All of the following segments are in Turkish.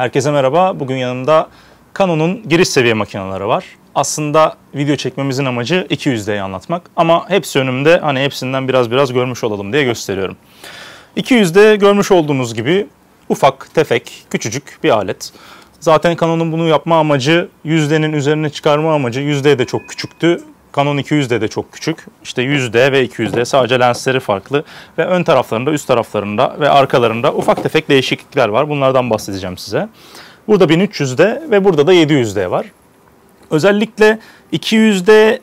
Herkese merhaba. Bugün yanımda Canon'un giriş seviye makineleri var. Aslında video çekmemizin amacı 200D'yi anlatmak ama hepsi önümde hani hepsinden biraz biraz görmüş olalım diye gösteriyorum. 200D görmüş olduğunuz gibi ufak, tefek, küçücük bir alet. Zaten Canon'un bunu yapma amacı 100D'nin üzerine çıkarma amacı 100D de çok küçüktü. Canon 200D de çok küçük. İşte 100D ve 200D sadece lensleri farklı ve ön taraflarında, üst taraflarında ve arkalarında ufak tefek değişiklikler var. Bunlardan bahsedeceğim size. Burada 1300D ve burada da 700D var. Özellikle 200D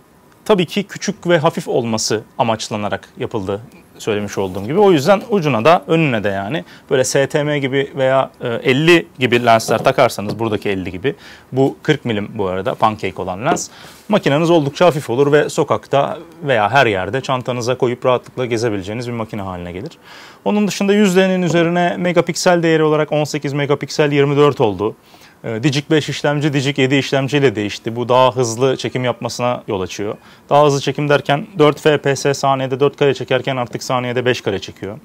tabii ki küçük ve hafif olması amaçlanarak yapıldı söylemiş olduğum gibi. O yüzden ucuna da önüne de yani böyle STM gibi veya 50 e, gibi lensler takarsanız buradaki 50 gibi bu 40 milim bu arada pancake olan lens makineniz oldukça hafif olur ve sokakta veya her yerde çantanıza koyup rahatlıkla gezebileceğiniz bir makine haline gelir. Onun dışında yüzlerinin üzerine megapiksel değeri olarak 18 megapiksel 24 oldu. Ee, Digic 5 işlemci Digic 7 işlemciyle değişti. Bu daha hızlı çekim yapmasına yol açıyor. Daha hızlı çekim derken 4 FPS saniyede 4 kare çekerken artık saniyede 5 kare çekiyor.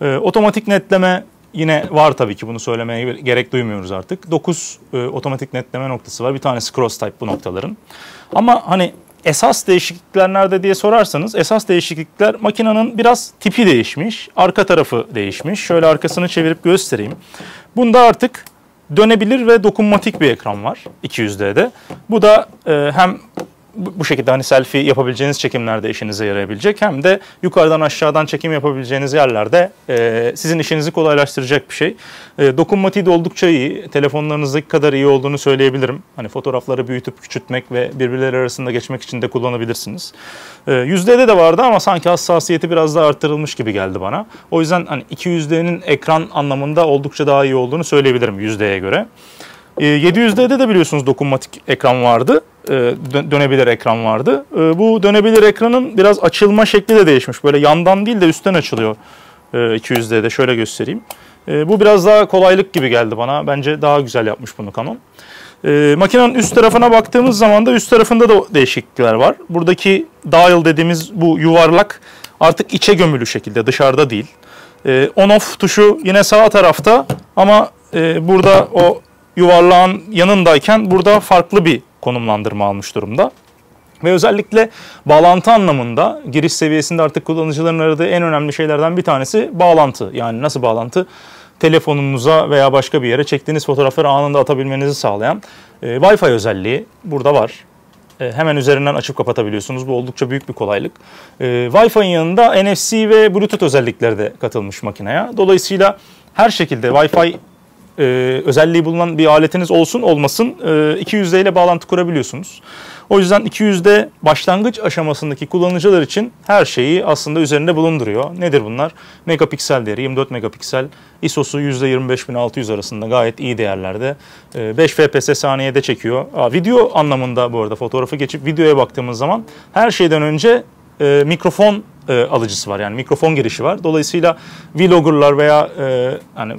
Ee, otomatik netleme yine var tabii ki bunu söylemeye gerek duymuyoruz artık. 9 e, otomatik netleme noktası var. Bir tanesi cross type bu noktaların. Ama hani esas değişiklikler nerede diye sorarsanız esas değişiklikler makinenin biraz tipi değişmiş. Arka tarafı değişmiş. Şöyle arkasını çevirip göstereyim. Bunda artık dönebilir ve dokunmatik bir ekran var 200D'de. Bu da e, hem bu şekilde hani selfie yapabileceğiniz çekimlerde işinize yarayabilecek hem de yukarıdan aşağıdan çekim yapabileceğiniz yerlerde e, sizin işinizi kolaylaştıracak bir şey. E, dokunmatiği de oldukça iyi. Telefonlarınızdaki kadar iyi olduğunu söyleyebilirim. Hani fotoğrafları büyütüp küçültmek ve birbirleri arasında geçmek için de kullanabilirsiniz. E, %'de de vardı ama sanki hassasiyeti biraz daha arttırılmış gibi geldi bana. O yüzden hani 200D'nin ekran anlamında oldukça daha iyi olduğunu söyleyebilirim %'ye göre. 700D'de de biliyorsunuz dokunmatik ekran vardı. Dönebilir ekran vardı. Bu dönebilir ekranın biraz açılma şekli de değişmiş. Böyle yandan değil de üstten açılıyor 200D'de. Şöyle göstereyim. Bu biraz daha kolaylık gibi geldi bana. Bence daha güzel yapmış bunu Canon. makinenin üst tarafına baktığımız zaman da üst tarafında da değişiklikler var. Buradaki dial dediğimiz bu yuvarlak artık içe gömülü şekilde dışarıda değil. on off tuşu yine sağ tarafta ama burada o yuvarlağın yanındayken burada farklı bir konumlandırma almış durumda. Ve özellikle bağlantı anlamında giriş seviyesinde artık kullanıcıların aradığı en önemli şeylerden bir tanesi bağlantı. Yani nasıl bağlantı? Telefonunuza veya başka bir yere çektiğiniz fotoğrafları anında atabilmenizi sağlayan e, Wi-Fi özelliği burada var. E, hemen üzerinden açıp kapatabiliyorsunuz. Bu oldukça büyük bir kolaylık. E, Wi-Fi'nin yanında NFC ve Bluetooth özellikleri de katılmış makineye. Dolayısıyla her şekilde Wi-Fi e, özelliği bulunan bir aletiniz olsun olmasın e, 200D ile bağlantı kurabiliyorsunuz. O yüzden 200D başlangıç aşamasındaki kullanıcılar için her şeyi aslında üzerinde bulunduruyor. Nedir bunlar? Megapiksel değeri 24 megapiksel, ISO'su %25600 arasında gayet iyi değerlerde. 5 e, FPS saniyede çekiyor. Video anlamında bu arada fotoğrafı geçip videoya baktığımız zaman her şeyden önce e, mikrofon e, alıcısı var. Yani mikrofon girişi var. Dolayısıyla vloggerlar veya e, hani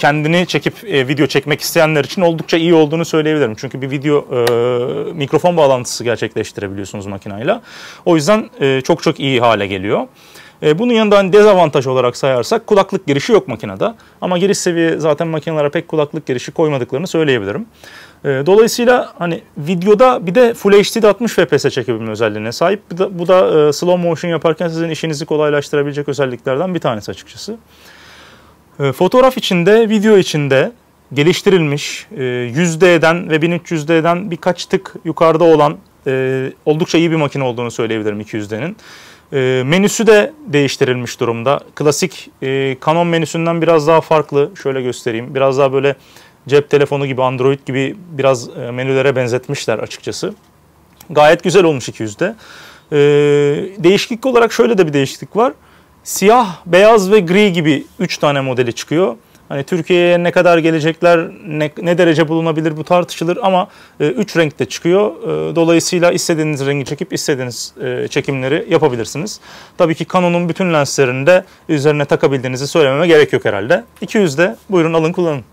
kendini çekip e, video çekmek isteyenler için oldukça iyi olduğunu söyleyebilirim. Çünkü bir video e, mikrofon bağlantısı gerçekleştirebiliyorsunuz makinayla. O yüzden e, çok çok iyi hale geliyor. E, bunun yanında hani dezavantaj olarak sayarsak kulaklık girişi yok makinede. Ama giriş seviye zaten makinelere pek kulaklık girişi koymadıklarını söyleyebilirim. E, dolayısıyla hani videoda bir de Full HD'de 60 FPS çekebilme özelliğine sahip. Bu da, bu da e, slow motion yaparken sizin işinizi kolaylaştırabilecek özelliklerden bir tanesi açıkçası. Ee, fotoğraf içinde, video içinde geliştirilmiş 100D'den e, ve 1300D'den birkaç tık yukarıda olan e, oldukça iyi bir makine olduğunu söyleyebilirim 200D'nin. E, menüsü de değiştirilmiş durumda. Klasik Canon menüsünden biraz daha farklı. Şöyle göstereyim. Biraz daha böyle cep telefonu gibi, Android gibi biraz menülere benzetmişler açıkçası. Gayet güzel olmuş 200'de. Değişiklik olarak şöyle de bir değişiklik var. Siyah, beyaz ve gri gibi 3 tane modeli çıkıyor. Hani Türkiye'ye ne kadar gelecekler, ne, ne derece bulunabilir bu tartışılır ama 3 e, renkte çıkıyor. E, dolayısıyla istediğiniz rengi çekip istediğiniz e, çekimleri yapabilirsiniz. Tabii ki Canon'un bütün lenslerinde üzerine takabildiğinizi söylememe gerek yok herhalde. 200'de buyurun alın kullanın.